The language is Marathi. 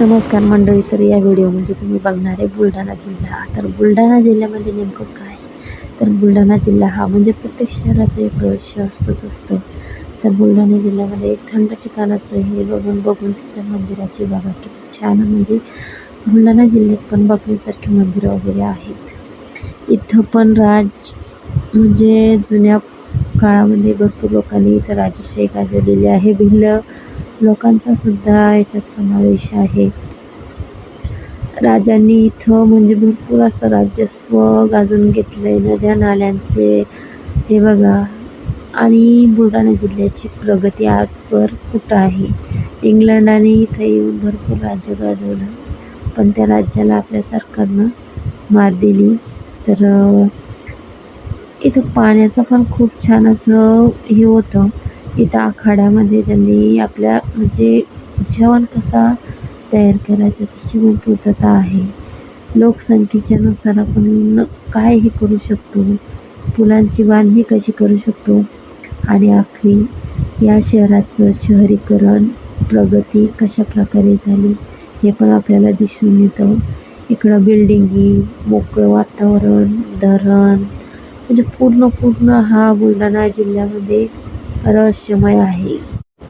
नमस्कार मंडळी तर या व्हिडिओमध्ये तुम्ही बघणार आहे बुलढाणा जिल्हा. तर बुलढाणा जिल्ह्यामध्ये नेमकं काय? तर बुलढाणा जिल्हा हा म्हणजे प्रत्येक शहराचं एक रहस्य असतंच असतं. तर बुलढाणा जिल्ह्यामध्ये एक थंड ठिकाणाचं हे बघून बघून तिथं मंदिराची बघा किती छान म्हणजे बुलढाणा जिल्ह्यात पण बघण्यासारखी मंदिरं वगैरे आहेत. इथं पण राज म्हणजे जुन्या काळामध्ये भरपूर लोकांनी इथं राजेशाही गाजवलेली आहे. भिल्ल लोकांचा सुद्धा याच्यात समावेश आहे. राजांनी इथं म्हणजे भरपूर असं राजस्व गाजून घेतलं आहे नद्या नाल्यांचे हे बघा. आणि बुलढाणा जिल्ह्याची प्रगती आजवर कुठं आहे? इंग्लंडाने इथं येऊन भरपूर राज्य गाजवलं. पण त्या राज्याला आपल्या सरकारनं मात दिली. तर इथं पाण्याचं पण खूप छान असं हे होतं. इथं आखाड्यामध्ये त्यांनी आपल्या म्हणजे जेवण कसा तयार करायचा त्याची पण पूर्तता आहे. लोकसंख्येच्या नुसार आपण कायही करू शकतो. फुलांची बांधणी कशी करू शकतो? आणि आखरी या शहराचं शहरीकरण प्रगती कशा प्रकारे झाली हे पण आपल्याला दिसून येतं. इकडं बिल्डिंगी मोकळं वातावरण धरण म्हणजे पूर्ण पूर्ण हा बुलढाणा जिल्ह्यामध्ये रहस्यमय आहे.